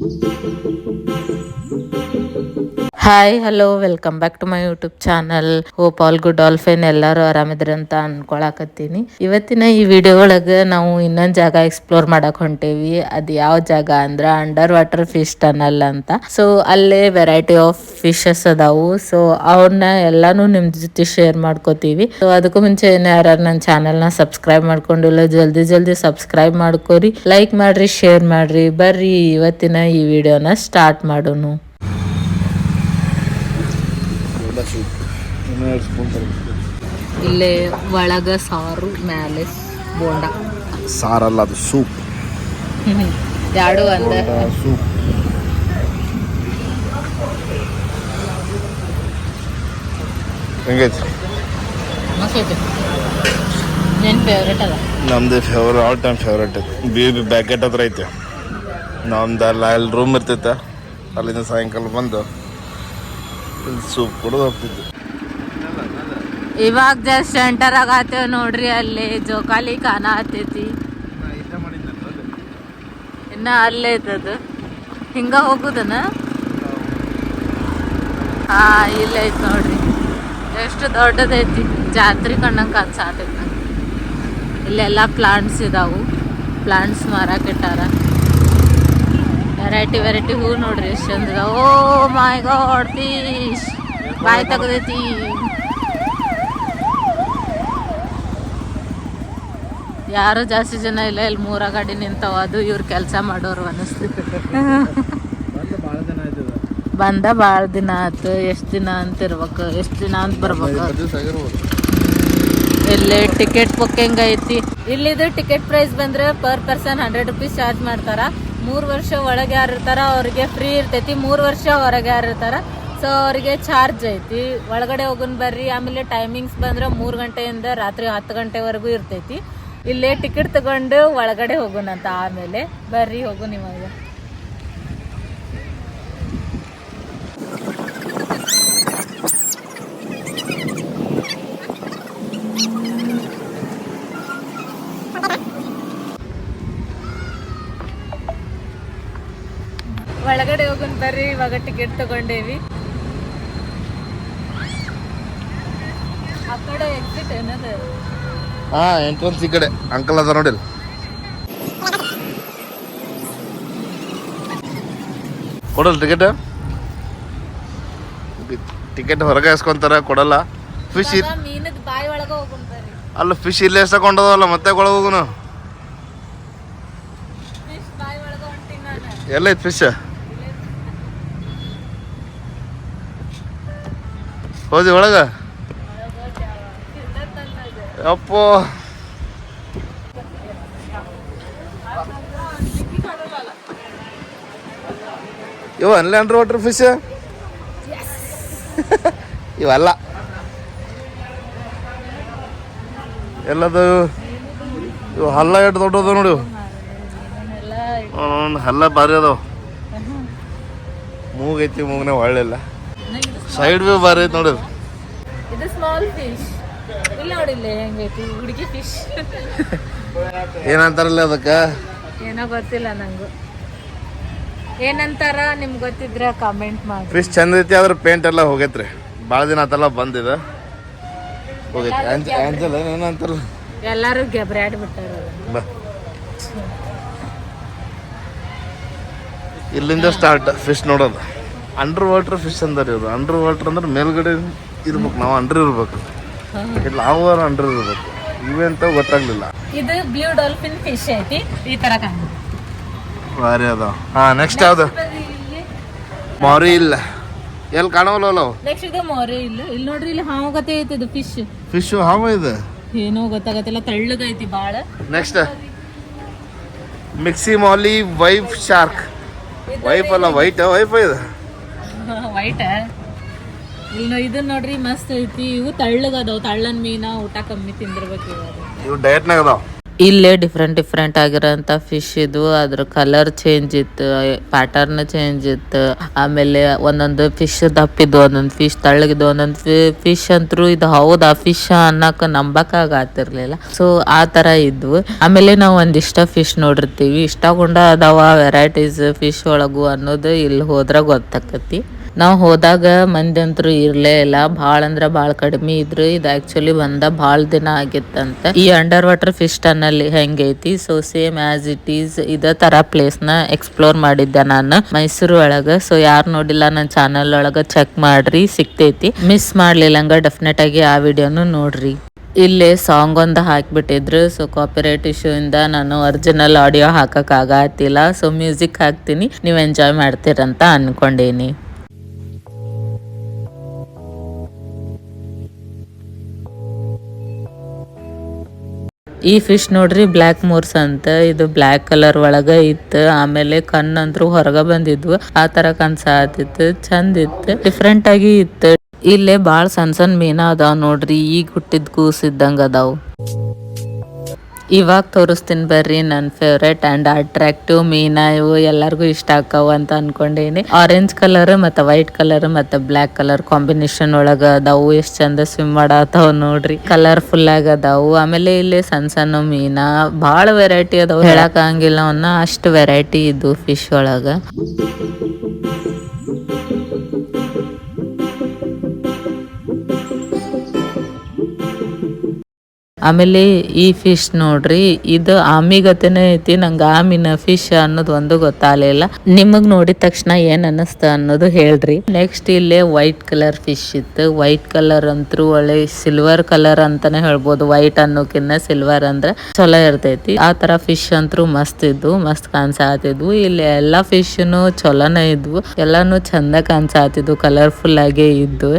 Thank you. Hi hello welcome back to my YouTube channel hope all good all fine ಎಲ್ಲರೂ ಆರಾಮಿದ್ರಿ ಅಂತ ಅನ್ಕೊಳಕತ್ತೀನಿ. ಇವತ್ತಿನ ಈ ವಿಡಿಯೋ ಒಳಗೆ ನಾವು ಇನ್ನೊಂದ್ ಜಾಗ ಎಕ್ಸ್ಪ್ಲೋರ್ ಮಾಡಕ್ ಹೊಂಟೇವಿ. ಅದ್ ಯಾವ ಜಾಗ ಅಂದ್ರ ಅಂಡರ್ ವಾಟರ್ ಫಿಶ್ ಟನಲ್ ಅಂತ. ಸೊ ಅಲ್ಲೇ ವೆರೈಟಿ ಆಫ್ ಫಿಶಸ್ ಅದಾವು. ಸೊ ಅವನ್ನ ಎಲ್ಲಾನು ನಿಮ್ ಜೊತೆ ಶೇರ್ ಮಾಡ್ಕೋತೀವಿ. ಸೊ ಅದಕ್ಕೂ ಮುಂಚೆ ಏನೋ ಯಾರು ನನ್ನ ಚಾನಲ್ನ ಸಬ್ಸ್ಕ್ರೈಬ್ ಮಾಡ್ಕೊಂಡಿಲ್ಲ, ಜಲ್ದಿ ಜಲ್ದಿ ಸಬ್ಸ್ಕ್ರೈಬ್ ಮಾಡ್ಕೋರಿ. ಲೈಕ್ ಮಾಡ್ರಿ ಶೇರ್ ಮಾಡ್ರಿ. ಬರ್ರಿ, ಇವತ್ತಿನ ಈ ವಿಡಿಯೋನ ಸ್ಟಾರ್ಟ್ ಮಾಡೋನು ಎಲ್ಲ ಸೂಪ್ ಇನ್ನೆರಡು ಸ್ಪೂನ್ ತರಬೇಕು ಇಲ್ಲೇ ಒಳಗ ಸಾರು ಮ್ಯಾಲೆ ಬೋಂಡ. ಸಾರಲ್ಲ ಅದು ಸೂಪ್. ಎರಡು ಅಂದ? ಸೂಪ್. ಹೆಂಗೈತಿ? ಫೇವ್ರೇಟ್ ಅದ? ನಮ್ದು favourite all time favourite B B ಬ್ಯಾಕೆಟ್ ಹತ್ರ ಐತೆ. ನಮ್ದು ಅಲ್ಲ ಅಲ್ಲಿ ರೂಮ್ ಇರ್ತೈತೆ. ಅಲ್ಲಿಂದ ಸಾಯಂಕಾಲ ಬಂದು ಸೂಪ್ ಇವಾಗ ಜಸ್ಟ್ ಸೆಂಟರ್ ಆಗತ್ತೇವ್ ನೋಡ್ರಿ ಅಲ್ಲಿ, ಜೋಕಾಲಿ ಕಾಣ ಹತ್ತೈತಿ ಇನ್ನ ಅಲ್ಲೇ ಐತದು ಹಿಂಗ ಹೋಗುದನ? ಹಾ, ಇಲ್ಲ ಐತ್ ನೋಡ್ರಿ. ಎಷ್ಟು ದೊಡ್ಡದೈತಿ. ಜಾತ್ರೆ ಕಣ್ಣಂಗ ನಂಗೆ ಇಲ್ಲೆಲ್ಲ ಪ್ಲಾಂಟ್ಸ್ ಇದಾವು. ಪ್ಲಾಂಟ್ಸ್ ಮಾರಾಕಿಟ್ಟಾರ ವೆರೈಟಿ ವೆರೈಟಿ ಹೂ ನೋಡ್ರಿ ಎಷ್ಟು ಓ ಮೈ ಗಾಡ್ ಪೀಸ್ ಬಾಯ್ ತೆಗ್ದೈತಿ. ಯಾರು ಜಾಸ್ತಿ ಜನ ಇಲ್ಲ, ಇಲ್ಲಿ ಮೂರ ಗಾಡಿ ನಿಂತಾವ. ಅದು ಇವ್ರು ಕೆಲಸ ಮಾಡೋರು ಅನಿಸ್ತು. ಬಂದ ಭಾಳ ದಿನ ಆಯ್ತು. ಎಷ್ಟು ದಿನ ಅಂತ ಇರ್ಬೇಕು. ಎಷ್ಟು ದಿನ ಅಂತ ಬರ್ಬೇಕು. ಇಲ್ಲಿ ಟಿಕೆಟ್ ಬುಕ್ಕಿಂಗ್ ಐತಿ. ಇಲ್ಲಿದು ಟಿಕೆಟ್ ಪ್ರೈಸ್ ಬಂದ್ರೆ per person hundred rupees charge ಮಾಡ್ತಾರ. ಮೂರ್ ವರ್ಷ ಒಳಗೆ ಯಾರು ಇರ್ತಾರ ಅವ್ರಿಗೆ ಫ್ರೀ ಇರ್ತೈತಿ, ಮೂರು ವರ್ಷ ಹೊರಗೆ ಯಾರು ಇರ್ತಾರ? ಸೊ ಅವ್ರಿಗೆ ಚಾರ್ಜ್ ಐತಿ. ಒಳಗಡೆ ಹೋಗನ್ ಬರ್ರಿ, ಆಮೇಲೆ ಟೈಮಿಂಗ್ಸ್ ಬಂದ್ರೆ ಮೂರು ಗಂಟೆಯಿಂದ ರಾತ್ರಿ ಹತ್ತು ಗಂಟೆವರೆಗೂ ಇರ್ತೈತಿ. ಇಲ್ಲೇ ಟಿಕೆಟ್ ತಗೊಂಡು ಒಳಗಡೆ ಹೋಗೋಣಂತ ಆಮೇಲೆ ಬರ್ರಿ, ಹೋಗು ನಿಮಗೆ. ಒಳಗಡೆ ಹೋಗೋಣ ಬರ್ರಿ ಇವಾಗ ಟಿಕೆಟ್ ತಗೊಂಡೇವಿ. ಆ ಕಡೆ ಎಕ್ಸಿಟ್ ಏನದ? ಹಾಂ ಎಂಟ್ರನ್ಸ್ ಈ ಕಡೆ. ಅಂಕಲ್ ಅದ ನೋಡಿಲ್ಲ ಕೊಡಲ್ಲ ಟಿಕೆಟ್ ಟಿಕೆಟ್ ಹೊರಗೆ ಇಸ್ಕೊಂತಾರ ಕೊಡಲ್ಲ. ಫಿಶ್ ಮೀನದ ಬಾಯಿ ಒಳಗ ಹೋಗೋಣ ಬರ್ರಿ. ಅಲ್ಲ ಫಿಶ್ ಇಲ್ಲೇ ಎಷ್ಟಕೊಂಡದಲ್ಲ ಮತ್ತೆ ಒಳಗೆ ಹೊಂಟಿನ ನಾನು. ಎಲ್ಲ ಐತ್ ಫಿಶ್ ಹೋದಿ ಒಳಗ? ಅಪ್ಪೋ ಇವ ಅನ್ಲ್ಯಾಂಡ್ರ್ ವಾಟರ್ ಫಿಶ್ ಇವಲ್ಲ ಎಲ್ಲದು? ಇವು ಹಲ್ಲ ಎಷ್ಟು ದೊಡ್ಡದ ನೋಡಿ. ಹಲ್ಲ ಭಾರಿ ಅದಾವ. ಮೂಗೈತಿ ಮೂಗ್ನೆ ಒಳ್ಳೆಲ್ಲ. ಸೈಡ್ ವ್ಯೂ ಬಾರಿ ನೋಡಿದ್ರು ನೋಡಿ. ಇದು ಸ್ಮಾಲ್ ಫಿಶ್ ಇಲ್ಲ ನೋಡಿಲ್ಲ ಹೆಂಗೈತಿ ಹುಡುಗಿ ಫಿಶ್ ಏನಂತಾರಲ್ಲ ಅದಕ್ಕೆ? ಏನೋ ಗೊತ್ತಿಲ್ಲ ನಂಗು. ಏನಂತಾರ ನಿಮ್ಗೆ ಗೊತ್ತಿದ್ರೆ ಕಾಮೆಂಟ್ ಮಾಡಿ. ಫಿಶ್ ಚಂದ ಐತಿ ಆದ್ರೆ ಪೇಂಟ್ ಎಲ್ಲ ಹೋಗೈತ್ರಿ. ಭಾಳ ದಿನ ಆತಲ್ಲ ಬಂದಿದೆ. ಹೋಗೈತಿ. ಆಂಜ ಆಂಜಲ್ ಏನಂತಾರಲ್ಲ ಎಲ್ಲರೂ ಗೆಬ್ರಾಡ್ ಬಿಟ್ಟಾರ. ಬಾ. ಇಲ್ಲಿಂದ ಸ್ಟಾರ್ಟ್ ಫಿಶ್ ನೋಡೋದು. ಅಂಡರ್ ವಾಟರ್ ಫಿಶ್ ಅಂದಾರೆ ಇವರು. ಅಂಡರ್ ವಾಟರ್ ಅಂದ್ರೆ ಮೇಲ್ಗಡೆ ಇರ್ಬೇಕು. ನಾವು ಅಂಡರ್ ಇರ್ಬೇಕು. ಇಲ್ಲ ನಾವು ಅಂಡರ್ ಇರ್ಬೇಕು. ಇವೆಂತ ಗೊತ್ತಾಗ್ಲಿಲ್ಲ. ಇದು ಬ್ಲೂ ಡಾಲ್ಫಿನ್ ಫಿಶ್ ಐತಿ. ಈ ತರ ಭಾರಿ ಅದ. ಹಾ ನೆಕ್ಸ್ಟ್ ಯಾವ್ದು? ಮಾರಿ ಇಲ್ಲ. ಎಲ್ಲಿ ಕಾಣವಲ್ಲ ಅಲ್ಲ? ನೆಕ್ಸ್ಟ್ ಇದು ಮೊರೆ ಇಲ್ಲ. ಇಲ್ಲಿ ನೋಡ್ರಿ ಇಲ್ಲಿ ಹಾವು ಗತೆ ಐತಿ ಇದು ಫಿಶ್ ಫಿಶ್ ಹಾವು ಇದೆ? ಏನೋ ಗೊತ್ತಾಗತ್ತಿಲ್ಲ ತೆಳ್ಳಗೈತಿ ಬಾಳ. ನೆಕ್ಸ್ಟ್ ಮಿಕ್ಸಿ ಮಾಲಿ ವೈಫ್ ಶಾರ್ಕ್ ವೈಫ್ ಅಲ್ಲ ವೈಟ್ ವೈಫ್ ಇದೆ. ವೈಟ್ ಇಲ್ಲಿ ಇದನ್ನ ನೋಡ್ರಿ ಮಸ್ತ್ ಐತಿ. ಇವು ತಳ್ಳಗದಾವ್. ಅದಾವ ತಳ್ಳನ್ ಮೀನ ಊಟ ಕಮ್ಮಿ ತಿಂದಿರ್ಬೇಕು ಇವಾಗ. ಇವು ಡಯಟ್ನಾಗ ಅದಾವ? ಇಲ್ಲೇ ಡಿಫ್ರೆಂಟ್ ಡಿಫ್ರೆಂಟ್ ಆಗಿರೋಂಥ ಫಿಶ್ ಇದು ಅದ್ರ ಕಲರ್ ಚೇಂಜ್ ಇತ್ತು. ಪ್ಯಾಟರ್ನ್ ಚೇಂಜ್ ಇತ್ತು. ಆಮೇಲೆ ಒಂದೊಂದು ಫಿಶ್ ದಪ್ಪಿದ್ದು ಒಂದೊಂದು ಫಿಶ್ ತಳ್ಳಗಿದ್ದು ಒಂದೊಂದು ಫಿಶ್ ಅಂತರೂ ಇದು ಹೌದಾ? ಫಿಶ್ ಅನ್ನಕ್ ನಂಬಕ್ಕಾಗ ಆಗ್ತಿರ್ಲಿಲ್ಲ ಸೊ ಆ ತರ ಇದ್ವು. ಆಮೇಲೆ ನಾವು ಒಂದಿಷ್ಟ ಫಿಶ್ ನೋಡಿರ್ತೀವಿ. ಇಷ್ಟಗೊಂಡ ಅದಾವ. ವೆರೈಟೀಸ್ ಫಿಶ್ ಒಳಗು ಅನ್ನೋದು ಇಲ್ಲಿ ಹೋದ್ರ ಗೊತ್ತಾಕತಿ ನಾವು ಹೋದಾಗ ಮಂದಿ ಅಂತರೂ ಇರ್ಲೇ ಇಲ್ಲ. ಭಾಳ ಅಂದ್ರ ಭಾಳ ಕಡಿಮೆ ಇದ್ರು. ಇದು ಆಕ್ಚುಲಿ ಬಂದ ಭಾಳ ದಿನ ಆಗಿತ್ತಂತ. ಈ ಅಂಡರ್ ವಾಟರ್ ಫಿಶ್ ಟನ್ನಲ್ಲಿ ಹೆಂಗೈತಿ? So same as it is ಇದ ತರ ಪ್ಲೇಸ್ನ ಎಕ್ಸ್ಪ್ಲೋರ್ ಮಾಡಿದ್ದೆ ನಾನು ಮೈಸೂರು ಒಳಗ. ಸೊ ಯಾರು ನೋಡಿಲ್ಲ ನನ್ನ ಚಾನಲ್ ಒಳಗ ಚೆಕ್ ಮಾಡ್ರಿ ಸಿಕ್ತೈತಿ ಮಿಸ್ ಮಾಡ್ಲಿಲ್ಲಂಗ ಡೆಫಿನೆಟ್ ಆಗಿ ಆ ವಿಡಿಯೋನು ನೋಡ್ರಿ. ಇಲ್ಲಿ ಸಾಂಗ್ ಒಂದು ಹಾಕಿಬಿಟ್ಟಿದ್ರು. ಸೊ ಕಾಪಿರೈಟ್ ಇಶ್ಯೂ ಇಂದ ನಾನು ಒರಿಜಿನಲ್ ಆಡಿಯೋ ಹಾಕಕ್ ಆಗತ್ತಿಲ್ಲ ಸೊ ಮ್ಯೂಸಿಕ್ ಹಾಕ್ತೀನಿ. ನೀವು ಎಂಜಾಯ್ ಮಾಡ್ತೀರಂತ ಅನ್ಕೊಂಡೇನಿ. ಈ ಫಿಶ್ ನೋಡ್ರಿ ಬ್ಲಾಕ್ ಮೋರ್ಸ್ ಅಂತ, ಇದು ಬ್ಲಾಕ್ ಕಲರ್ ಒಳಗ ಇತ್ತು, ಆಮೇಲೆ ಕಣ್ಣಂತ್ರು ಹೊರಗ ಬಂದಿದ್ವು. ಆ ತರ ಕನ್ಸಾತಿತ್ತು ಚಂದ ಇತ್ತು. ಡಿಫ್ರೆಂಟ್ ಆಗಿ ಇತ್ತು. ಇಲ್ಲೇ ಬಾಳ್ ಸಣ್ಣ ಸಣ್ಣ ಮೀನಾ ಅದಾವ್ ನೋಡ್ರಿ, ಈಗ ಹುಟ್ಟಿದ್ ಕೂಸಿದ್ದಂಗ ಅದಾವ್. ಇವಾಗ ತೋರಿಸ್ತೀನಿ ಬರ್ರಿ ನನ್ನ ಫೇವ್ರೆಟ್ ಅಂಡ್ ಅಟ್ರಾಕ್ಟಿವ್ ಮೀನಾ ಇವು ಎಲ್ಲರಿಗೂ ಇಷ್ಟ ಆಕವು ಅಂತ ಅನ್ಕೊಂಡೇನಿ. ಆರೆಂಜ್ ಕಲರ್ ಮತ್ತು ವೈಟ್ ಕಲರ್ ಮತ್ತು ಬ್ಲ್ಯಾಕ್ ಕಲರ್ ಕಾಂಬಿನೇಷನ್ ಒಳಗ ಅದಾವು. ಎಷ್ಟು ಚಂದ ಸ್ವಿಮ್ ಮಾಡತ್ತಾವ ನೋಡ್ರಿ. ಕಲರ್ಫುಲ್ ಆಗಿ ಅದಾವು. ಆಮೇಲೆ ಇಲ್ಲಿ ಸಣ್ಣ ಸಣ್ಣ ಮೀನಾ ಭಾಳ ವೆರೈಟಿ ಅದಾವು. ಹೇಳಕ್ ಅವನ್ನ ಅಷ್ಟು ವೆರೈಟಿ ಇದ್ದು ಫಿಶ್ ಒಳಗ. ಆಮೇಲೆ ಈ ಫಿಶ್ ನೋಡ್ರಿ, ಇದು ಆಮಿಗತೆನೇ ಐತಿ, ನಂಗೆ ಆಮಿನ ಫಿಶ್ ಅನ್ನೋದು ಒಂದು ಗೊತ್ತಾಗಲಿಲ್ಲ ನಿಮಗ್ ನೋಡಿದ ತಕ್ಷಣ ಏನ್ ಅನ್ನಿಸ್ತ ಅನ್ನೋದು ಹೇಳ್ರಿ. ನೆಕ್ಸ್ಟ್ ಇಲ್ಲೇ ವೈಟ್ ಕಲರ್ ಫಿಶ್ ಇತ್ತು. ವೈಟ್ ಕಲರ್ ಅಂತೂ ಒಳ್ಳೆ ಸಿಲ್ವರ್ ಕಲರ್ ಅಂತಾನೆ ಹೇಳ್ಬೋದು. ವೈಟ್ ಅನ್ನೋಕಿನ್ನ ಸಿಲ್ವರ್ ಅಂದ್ರೆ ಚಲೋ ಇರ್ತೈತಿ. ಆ ತರ ಫಿಶ್ ಅಂತೂ ಮಸ್ತ್ ಇದ್ವು, ಮಸ್ತ್ ಕಾಣ್ಸಾತಿದ್ವು. ಇಲ್ಲಿ ಎಲ್ಲಾ ಫಿಶ್ನು ಚಲೋನೇ ಇದ್ವು. ಎಲ್ಲಾನು ಚಂದ ಕಾಣ್ಸಾತಿದ್ವು ಕಲರ್ಫುಲ್ ಆಗೇ ಇದ್ವು.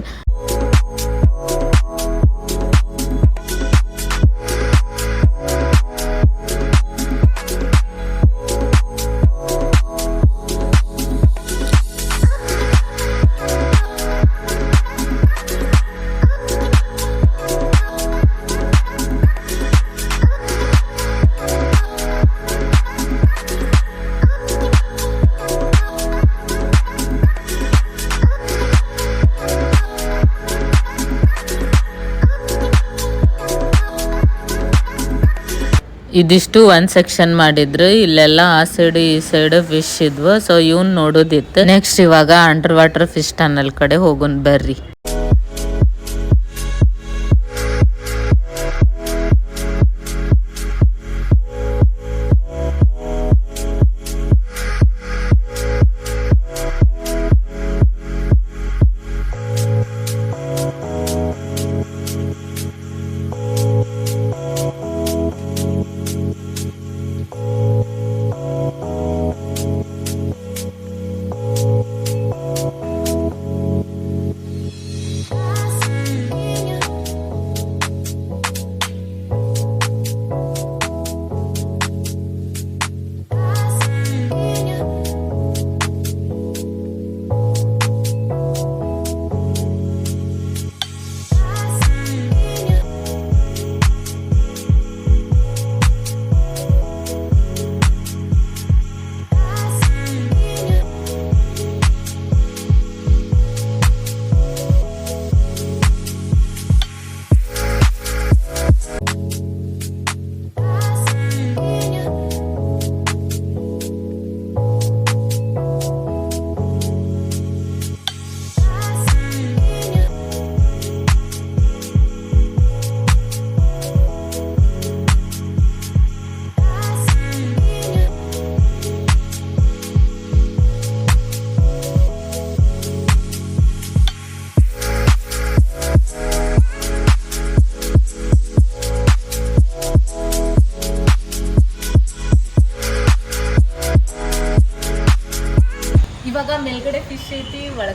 ಇದಿಷ್ಟು ಒಂದ್ ಸೆಕ್ಷನ್ ಮಾಡಿದ್ರು. ಇಲ್ಲೆಲ್ಲ ಆ ಸೈಡ್ ಈ ಸೈಡ್ ಫಿಶ್ ಇದ್ವು. ಸೊ ಇವನ್ ನೋಡೋದಿತ್ತು. ನೆಕ್ಸ್ಟ್ ಇವಾಗ ಅಂಡರ್ ವಾಟರ್ ಫಿಶ್ ಟನಲ್ ಕಡೆ ಹೋಗುನ್ ಬರ್ರಿ.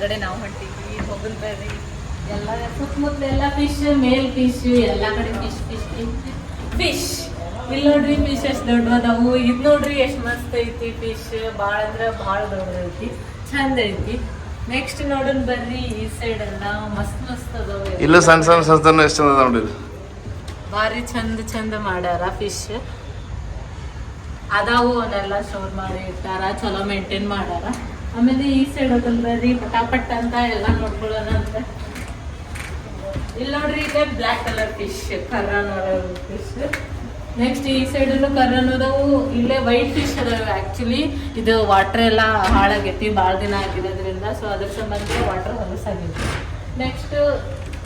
ಒಳಗಡೆ ನಾವು ಹೊಂಟಿದ್ವಿ ಹೋಗನ್ ಎಲ್ಲ ಸುತ್ತಮುತ್ತಲೆಲ್ಲ ಫಿಶ್ ಮೇಲ್ ಫಿಶ್ ಎಲ್ಲ ಕಡೆ ಫಿಶ್ ಫಿಶ್ ಫಿಶ್ ಇಲ್ಲಿ ನೋಡ್ರಿ ಫಿಶ್ ಎಷ್ಟು ದೊಡ್ಡದಾವು ಇದು ನೋಡ್ರಿ ಎಷ್ಟು ಮಸ್ತ್ ಐತಿ ಫಿಶ್ ಭಾಳ ಅಂದ್ರೆ ಭಾಳ ದೊಡ್ಡದೈತಿ. ಚಂದ ಐತಿ. ನೆಕ್ಸ್ಟ್ ನೋಡೋಣ ಬರ್ರಿ ಈ ಸೈಡ್ ಎಲ್ಲ ಮಸ್ತ್ ಮಸ್ತ್ ಅದಾವ ಇಲ್ಲ ಸಣ್ಣ ಸಣ್ಣ ಸಣ್ಣ ಎಷ್ಟು ಚಂದ ನೋಡಿರಿ ಭಾರಿ ಚಂದ ಚಂದ ಮಾಡ್ಯಾರ ಫಿಶ್ ಅದಾವು ಅವನ್ನೆಲ್ಲ ಸ್ಟೋರ್ ಮಾಡಿ ಇಟ್ಟಾರ ಚಲೋ ಮೇಂಟೈನ್ ಮಾಡ್ಯಾರ. ಆಮೇಲೆ ಈ ಸೈಡ್ ಹೋಗಲ್ರಿ ಪಟಾಪಟ್ ಅಂತ ಎಲ್ಲ ನೋಡ್ಕೊಳ್ಳೋಣ ಅಂತ ಇಲ್ಲಿ ನೋಡ್ರಿ ಈಗ ಬ್ಲ್ಯಾಕ್ ಕಲರ್ ಫಿಶ್ ಕರ್ರನ್ ಫಿಶ್ ನೆಕ್ಸ್ಟ್ ಈ ಸೈಡ್ ಕರ್ರನ್ ಅದಾವು ಇಲ್ಲೇ ವೈಟ್ ಫಿಶ್ ಅದಾವೆ ಆ್ಯಕ್ಚುಲಿ ಇದು ವಾಟರ್ ಎಲ್ಲ ಹಾಳಾಗೈತಿ ಭಾಳ ದಿನ ಆಗಿರೋದ್ರಿಂದ ಸೊ ಅದ್ರ ಸಂಬಂಧ ವಾಟರ್ ಹೊಲಸಾಗೈತಿ ನೆಕ್ಸ್ಟ್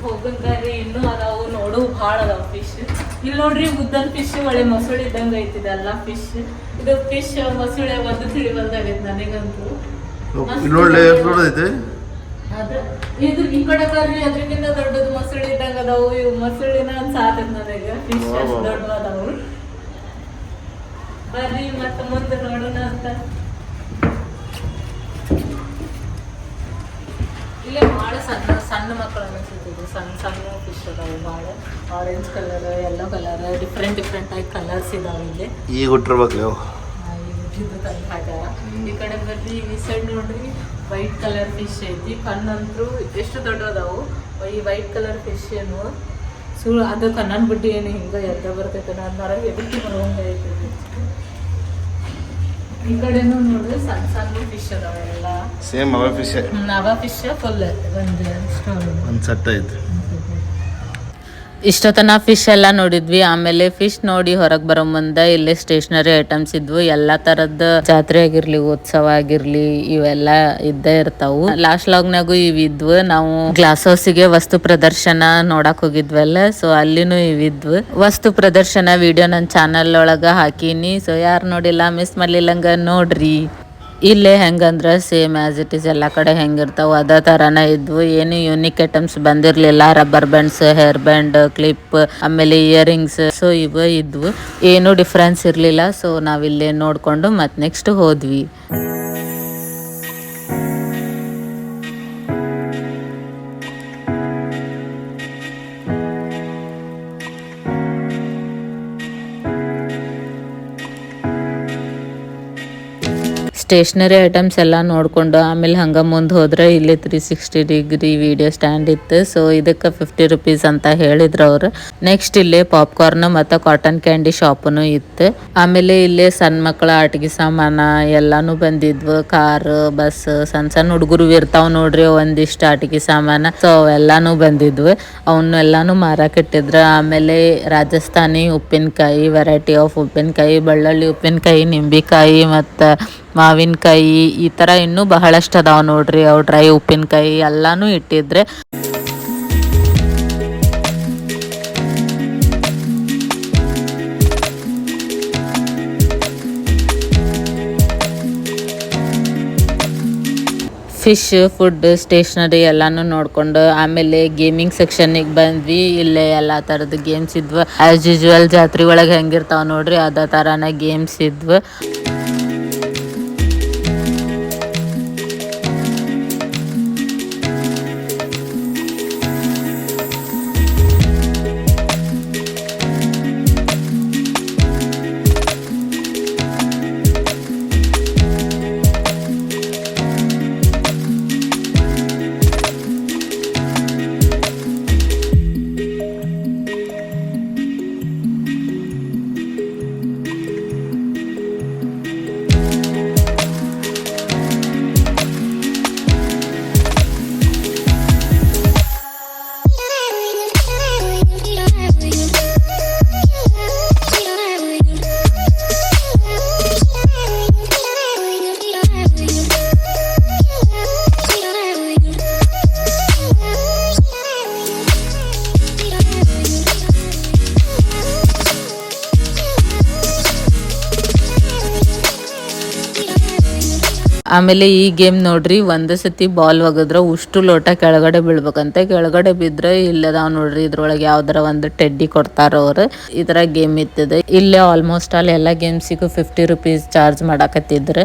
ಹೋಗಂದ್ರೆ ಇನ್ನೂ ಅದಾವು ನೋಡು, ಭಾಳ ಅದಾವ ಫಿಶ್ ಇಲ್ಲಿ ನೋಡ್ರಿ ಉದ್ದನ್ ಫಿಶ್ ಒಳ್ಳೆ ಮೊಸಳೆ ಇದ್ದಂಗೆ ಐತಿ ಇದೆಲ್ಲ ಫಿಶ್ ಇದು ಫಿಶ್ ಮೊಸಳೆ ಒಂದು ತಿಳಿಬಲ್ದಾಗೈತಿ ನನಗಂತೂ. ಇಲ್ಲಿ ನೋಡ್ಲಿ ಎಷ್ಟು ದೊಡ್ಡದೈತೆ ಇದು. ಈ ಕಡೆ ಬರ್ರಿ ಅದಕ್ಕಿಂತ ದೊಡ್ಡದು ಮೊಸಳೆ ಇದ್ದಂಗ ಅದಾವು. ಇವು ಮೊಸಳಿನ ಸಾಕತ್ ನನಗೆ. ಫಿಶ್ ಅಷ್ಟು ದೊಡ್ಡ ಅದಾವು. ಬರ್ರಿ ಮತ್ತೆ ಮುಂದೆ ನೋಡೋಣ ಅಂತ. ಇಲ್ಲೇ ಭಾಳ ಸಣ್ಣ ಸಣ್ಣ ಮಕ್ಕಳು ಅನಿಸುತ್ತಿದೆ ಸಣ್ಣ ಸಣ್ಣ ಫಿಶ್ ಅದಾವು ಭಾಳ orange colour yellow colour different different ಆಗಿ ಕಲರ್ಸ್ ಇದಾವೆ ಇಲ್ಲಿ. ಈಗ ಹುಟ್ಟಿರ್ಬೇಕು ಇದು ಈ ಕಡೆ ಬರ್ರಿ ಈ ಸೈಡ್ ನೋಡ್ರಿ ವೈಟ್ ಕಲರ್ ಫಿಶ್ ಐತಿ. ಕಣ್ಣಂತ್ರು ಎಷ್ಟು ದೊಡ್ಡ ಅದಾವು ಈ ವೈಟ್ ಕಲರ್ ಫಿಶ್ ಏನು. ಸುಳ್ಳು ಅದು ಕಣ್ಣನ್ ಬಿಟ್ಟು ಏನು ಹಿಂಗ ಎದ್ದ ಬರ್ತೈತೆ ನಾನು ಮರ ಎದಕ್ಕೆ ಬರುವಂಗ ಐತಿ. ಈ ಕಡೆನೂ ನೋಡ್ರಿ ಸಣ್ಣ ಸಣ್ಣ ಫಿಶ್ ಅದಾವ ಎಲ್ಲ. ಸೇಮ್ ಅವ ಫಿಶ್ ಅವ ಫಿಶ್ ಫುಲ್ ಒಂದು ಸ್ಟೋರ್ ಒಂದು ಸೆಟ್ ಐತೆ. ಇಷ್ಟೊತ್ತನ ಫಿಶ್ ಎಲ್ಲ ನೋಡಿದ್ವಿ. ಆಮೇಲೆ ಫಿಶ್ ನೋಡಿ ಹೊರಗೆ ಬರೋ ಮುಂದ ಇಲ್ಲಿ ಸ್ಟೇಷನರಿ ಐಟಮ್ಸ್ ಇದ್ವು. ಎಲ್ಲಾ ತರದ ಜಾತ್ರೆ ಆಗಿರ್ಲಿ, ಉತ್ಸವ ಆಗಿರ್ಲಿ, ಇವೆಲ್ಲ ಇದ್ದೇ ಇರ್ತಾವು. ಲಾಸ್ಟ್ ಲಾಗ್ನಾಗು ಇವಿದ್ವು. ನಾವು ಗ್ಲಾಸ್ ಹೌಸಿಗೆ ವಸ್ತು ಪ್ರದರ್ಶನ ನೋಡಕ್ ಹೋಗಿದ್ವಲ್ಲ ಸೊ ಅಲ್ಲಿನೂ ಇವಿದ್ವು. ವಸ್ತು ಪ್ರದರ್ಶನ ವಿಡಿಯೋ ನನ್ನ ಚಾನಲ್ ಒಳಗ ಹಾಕಿನಿ. ಸೊ ಯಾರು ನೋಡಿಲ್ಲ ಮಿಸ್ ಮಾಡ್ಲಿಲ್ಲಂಗ ನೋಡ್ರಿ. ಇಲ್ಲೇ ಹೆಂಗಂದ್ರ ಸೇಮ್ ಆಸ್ ಇಟ್ ಇಸ್ ಎಲ್ಲ ಕಡೆ ಹೆಂಗಿರ್ತಾವ. ಅದ ತರನ ಇದ್ವು. ಏನು ಯೂನಿಕ್ ಐಟಮ್ಸ್ ಬಂದಿರಲಿಲ್ಲ. Rubber bands hair band clip ಆಮೇಲೆ ಇಯರಿಂಗ್ಸ್ ಸೊ ಇವ ಇದ್ವು. ಏನು ಡಿಫ್ರೆನ್ಸ್ ಇರ್ಲಿಲ್ಲ. ಸೊ ನಾವಿಲ್ಲೇ ನೋಡ್ಕೊಂಡು ಮತ್ತೆ ನೆಕ್ಸ್ಟ್ ಹೋದ್ವಿ. ಸ್ಟೇಷನರಿ ಐಟಮ್ಸ್ ಎಲ್ಲ ನೋಡಿಕೊಂಡು ಆಮೇಲೆ ಹಂಗೆ ಮುಂದೆ ಹೋದ್ರೆ ಇಲ್ಲಿ three sixty degree video stand ಇತ್ತು. ಸೊ ಇದಕ್ಕೆ ಫಿಫ್ಟಿ ರುಪೀಸ್ ಅಂತ ಹೇಳಿದ್ರು ಅವರು. ನೆಕ್ಸ್ಟ್ ಇಲ್ಲಿ ಪಾಪ್ಕಾರ್ನ್ ಮತ್ತು ಕಾಟನ್ ಕ್ಯಾಂಡಿ ಶಾಪನು ಇತ್ತು. ಆಮೇಲೆ ಇಲ್ಲಿ ಸಣ್ಣ ಮಕ್ಕಳ ಆಟಿಕೆ ಸಾಮಾನ ಎಲ್ಲಾನು ಬಂದಿದ್ವು. ಕಾರ್ ಬಸ್ ಸಣ್ಣ ಸಣ್ಣ ಹುಡುಗರು ಇರ್ತಾವ ನೋಡ್ರಿ ಒಂದಿಷ್ಟು ಆಟಿಕೆ ಸಾಮಾನ. ಸೊ ಅವೆಲ್ಲಾನು ಬಂದಿದ್ವು. ಅವನ್ನ ಎಲ್ಲಾನು ಮಾರಾಕಿಟ್ಟಿದ್ರ ಆಮೇಲೆ ರಾಜಸ್ಥಾನಿ ಉಪ್ಪಿನಕಾಯಿ ವೆರೈಟಿ ಆಫ್ ಉಪ್ಪಿನಕಾಯಿ, ಬೆಳ್ಳುಳ್ಳಿ ಉಪ್ಪಿನಕಾಯಿ, ನಿಂಬೆಕಾಯಿ ಮತ್ತು ಮಾವಿನಕಾಯಿ ಈ ಥರ ಇನ್ನೂ ಬಹಳಷ್ಟು ಅದಾವೆ ನೋಡ್ರಿ. ಅವು ಡ್ರೈ ಉಪ್ಪಿನಕಾಯಿ ಎಲ್ಲನೂ ಇಟ್ಟಿದ್ರೆ. ಫಿಶ್ ಫುಡ್ ಸ್ಟೇಷನರಿ ಎಲ್ಲಾನು ನೋಡ್ಕೊಂಡು ಆಮೇಲೆ ಗೇಮಿಂಗ್ ಸೆಕ್ಷನಿಗೆ ಬಂದ್ವಿ. ಇಲ್ಲೇ ಎಲ್ಲ ಥರದ ಗೇಮ್ಸ್ ಇದ್ವು. ಆ್ಯಸ್ ಯೂಶುವಲ್ ಜಾತ್ರೆ ಒಳಗೆ ಹೆಂಗಿರ್ತಾವ ನೋಡ್ರಿ, ಅದೇ ಥರನೇ ಗೇಮ್ಸ್ ಇದ್ವು. ಆಮೇಲೆ ಈ ಗೇಮ್ ನೋಡ್ರಿ, ಒಂದ್ ಸತಿ ಬಾಲ್ ಒಗದ್ರ ಉಷ್ಟು ಲೋಟ ಕೆಳಗಡೆ ಬೀಳ್ಬೇಕಂತ. ಕೆಳಗಡೆ ಬಿದ್ರೆ ಇಲ್ಲದಾವ್ ನೋಡ್ರಿ, ಇದ್ರೊಳಗೆ ಯಾವ್ದಾರ ಒಂದು ಟೆಡ್ಡಿ ಕೊಡ್ತಾರ ಅವ್ರು. ಇದರ ಗೇಮ್ ಇತ್ತದೆ. ಇಲ್ಲೇ ಆಲ್ಮೋಸ್ಟ್ ಆಲ್ ಎಲ್ಲ ಗೇಮ್ಸಿಗೂ ಫಿಫ್ಟಿ ರುಪೀಸ್ ಚಾರ್ಜ್ ಮಾಡಾಕತ್ತಿದ್ರು.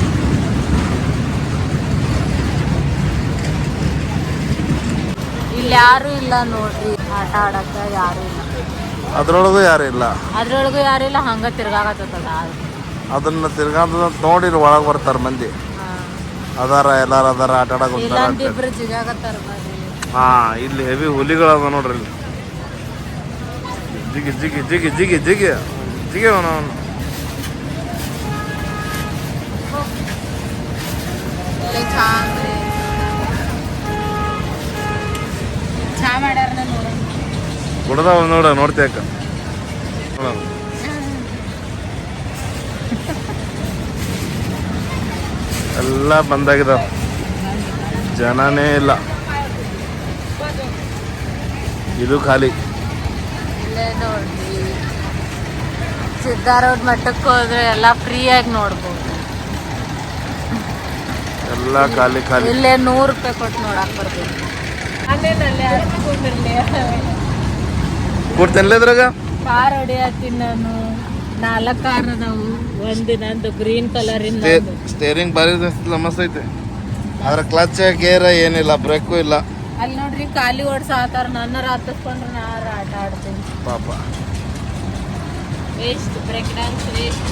ಇಲ್ಲಿ ಯಾರು ಇಲ್ಲ ನೋಡ್ರಿ. ಆಟ ಆಡಕ್ಕ ಯಾರು ಇಲ್ಲ. ಅದ್ರೊಳಗೂ ಯಾರು ಇಲ್ಲ. ಅದ್ರೊಳಗೂ ಯಾರು ಇಲ್ಲ ಹಂಗ ತಿರ್ಗಾಕತ್ತದ ಅದನ್ನ ತಿರ್ಗಾ ನೋಡಿ ಒಳಗೆ ಬರ್ತಾರೆ ಮಂದಿ. ಅದಾರ ಎಲ್ಲಾರ ಅದಾರ ಆಟ ಆಡಕ್ ಇಬ್ರು ಜಿಗಾಕತ್ತಾರ ಹಾ ಇಲ್ಲಿ ಹೆವಿ ಹುಲಿಗಳದ ನೋಡ್ರಿ ಇಲ್ಲಿ. ಜಿಗಿ ಜಿಗಿ ಜಿಗಿ ಜಿಗಿ ಜಿಗಿ. ಜಿಗಿ ಅವನು ಚಾ ಕುಡ್ದಾವ ನೋಡ ನೋಡ್ತೇಕ ಎಲ್ಲ ಬಂದಾಗಿದಾವ. ಜನನೇ ಇಲ್ಲ. ಇದು ಖಾಲಿ. ಸಿದ್ಧಾರೂಢ ಮಠಕ್ಕೆ ಹೋದ್ರೆ ಎಲ್ಲ ಫ್ರೀಯಾಗಿ ನೋಡ್ಬೋದು. ಎಲ್ಲ ಖಾಲಿ ಖಾಲಿ. ಇಲ್ಲೇ ನೂರು ರೂಪಾಯಿ ಕೊಟ್ಟು ನೋಡಕ್ ಬರ್ಬೇಕು ಕೊಡ್ತೇನೆ ಇದ್ರಾಗ? ಕಾರ್ ಹೊಡಿಯತ್ತೀನಿ ನಾನು. ನಾಲ್ಕು ಕಾರ್ ಅದಾವು ಒಂದು. ನಂದು ಗ್ರೀನ್ ಕಲರ್ ಸ್ಟೇರಿಂಗ್ ಬಾರಿ ಮಸ್ತ್ ಐತೆ. ಆದ್ರೆ ಕ್ಲಚ್ ಗೇರ್ ಏನಿಲ್ಲ ಬ್ರೇಕು ಇಲ್ಲ. ಅಲ್ಲಿ ನೋಡ್ರಿ ಖಾಲಿ ಓಡ್ಸ ಆತಾರ ನನ್ನ ಹತ್ತಿಸ್ಕೊಂಡ್ರೆ ನಾರ ಆಟ ಆಡ್ತೀನಿ. ಪಾಪ. ವೇಸ್ಟ್ ಬ್ರೇಕ್ ಡ್ಯಾನ್ಸ್ ವೇಸ್ಟ್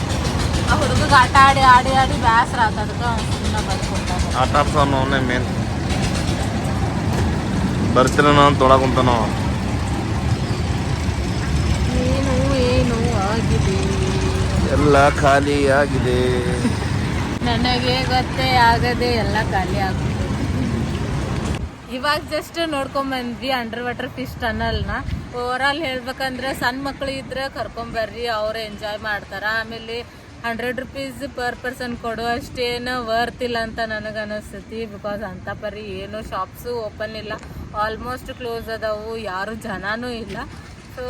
ಆ ಹುಡುಗಗೆ ಆಟ ಆಡಿ ಆಡಿ ಆಡಿ ಬೇಸರ ಆತದಕ್ಕೆ ಅವ್ನು ಸುಮ್ಮನೆ ಬರ್ಕೊತಾನೆ ಆಟ ಆಡ್ಸೋನು ಅವನೇ ಮೇನ್ ಬರ್ತೀರ ನಾನು ತೊಳಕ್ ಕುಂತಾನ ಅವ. ಏನು ಏನು ಆಗಿದೆ ಎಲ್ಲ ಖಾಲಿಯಾಗಿದೆ. ನನಗೆ ಗೊತ್ತೇ ಆಗದೆ ಎಲ್ಲ ಖಾಲಿ ಆಗುತ್ತೆ. ಇವಾಗ ಜಸ್ಟ್ ನೋಡ್ಕೊಂಡ್ ಬಂದ್ವಿ ಅಂಡರ್ ವಾಟರ್ ಫಿಶ್ ಟನಲ್ನ ಓವರ್ ಆಲ್ ಹೇಳ್ಬೇಕಂದ್ರೆ ಸಣ್ಣ ಮಕ್ಳು ಇದ್ರೆ ಕರ್ಕೊಂಬರ್ರಿ ಅವ್ರು ಎಂಜಾಯ್ ಮಾಡ್ತಾರ. ಆಮೇಲೆ ಹಂಡ್ರೆಡ್ ರುಪೀಸ್ ಪರ್ ಪರ್ಸನ್ ಕೊಡುವಷ್ಟೇನು ವರ್ತ್ ಇಲ್ಲ ಅಂತ ನನಗೆ ಅನಿಸ್ತೈತಿ. ಬಿಕಾಸ್ ಅಂತ ಪರಿ ಏನು ಶಾಪ್ಸು ಓಪನ್ ಇಲ್ಲ. ಆಲ್ಮೋಸ್ಟ್ ಕ್ಲೋಸ್ ಅದಾವು. ಯಾರು ಜನನೂ ಇಲ್ಲ. ಸೊ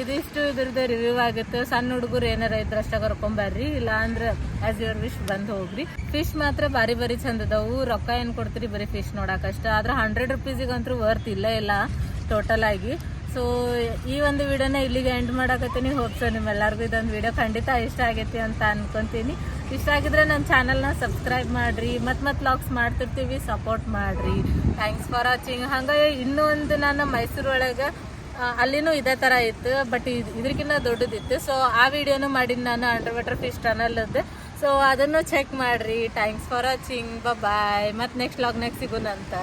ಇದಿಷ್ಟು ಇದ್ರದ್ದು ರಿವ್ಯೂ ಆಗುತ್ತೆ. ಸಣ್ಣ ಹುಡುಗರು ಏನಾರ ಇದ್ರೆ ಅಷ್ಟ ಕರ್ಕೊಂಬರ್ರಿ. ಇಲ್ಲ ಅಂದ್ರೆ ಆಸ್ ಯುವರ್ ವಿಶ್ ಬಂದು ಹೋಗ್ರಿ. ಫಿಶ್ ಮಾತ್ರ ಬಾರಿ ಬಾರಿ ಚಂದ ಅದಾವು ರೊಕ್ಕ ಏನು ಕೊಡ್ತೀರಿ ಬರೀ ಫಿಶ್ ನೋಡಕ್ಕಷ್ಟ ಆದ್ರೆ ಹಂಡ್ರೆಡ್ ರುಪೀಸಿಗಂತೂ ವರ್ತ್ ಇಲ್ಲ ಇಲ್ಲ ಟೋಟಲ್ ಆಗಿ. ಸೊ ಈ ಒಂದು ವಿಡಿಯೋನ ಇಲ್ಲಿಗೆ ಎಂಡ್ ಮಾಡಕತ್ತೀನಿ. ಹೋಪ್ ಸೊ ನಿಮ್ಮೆಲ್ಲರಿಗೂ ಇದೊಂದು ವಿಡಿಯೋ ಖಂಡಿತ ಇಷ್ಟ ಆಗೈತಿ ಅಂತ ಅನ್ಕೊಂತೀನಿ. ಇಷ್ಟ ಆಗಿದ್ರೆ ನನ್ನ ಚಾನಲ್ನ ಸಬ್ಸ್ಕ್ರೈಬ್ ಮಾಡ್ರಿ. ಮತ್ತು ಮತ್ತೆ ವ್ಲಾಗ್ಸ್ ಮಾಡ್ತಿರ್ತೀವಿ. ಸಪೋರ್ಟ್ ಮಾಡ್ರಿ. ಥ್ಯಾಂಕ್ಸ್ ಫಾರ್ ವಾಚಿಂಗ್ ಹಂಗೆ ಇನ್ನೂ ಒಂದು ನಾನು ಮೈಸೂರು ಒಳಗೆ ಆ, ಅಲ್ಲಿನೂ ಇದೇ ಥರ ಇತ್ತು ಬಟ್ ಇದ್ರಕಿನ್ನ ದೊಡ್ಡದಿತ್ತು. ಸೊ ಆ ವಿಡಿಯೋನು ಮಾಡಿದ್ದು ನಾನು ಅಂಡರ್ ವಾಟರ್ ಫಿಶ್ ಟನಲ್ದು ಸೊ ಅದನ್ನು ಚೆಕ್ ಮಾಡ್ರಿ. ಥ್ಯಾಂಕ್ಸ್ ಫಾರ್ ವಾಚಿಂಗ್ ಬಾಯ್ ಮತ್ತೆ ನೆಕ್ಸ್ಟ್ ಲಾಗ್ನಾಗ ಸಿಗೋಣಂತ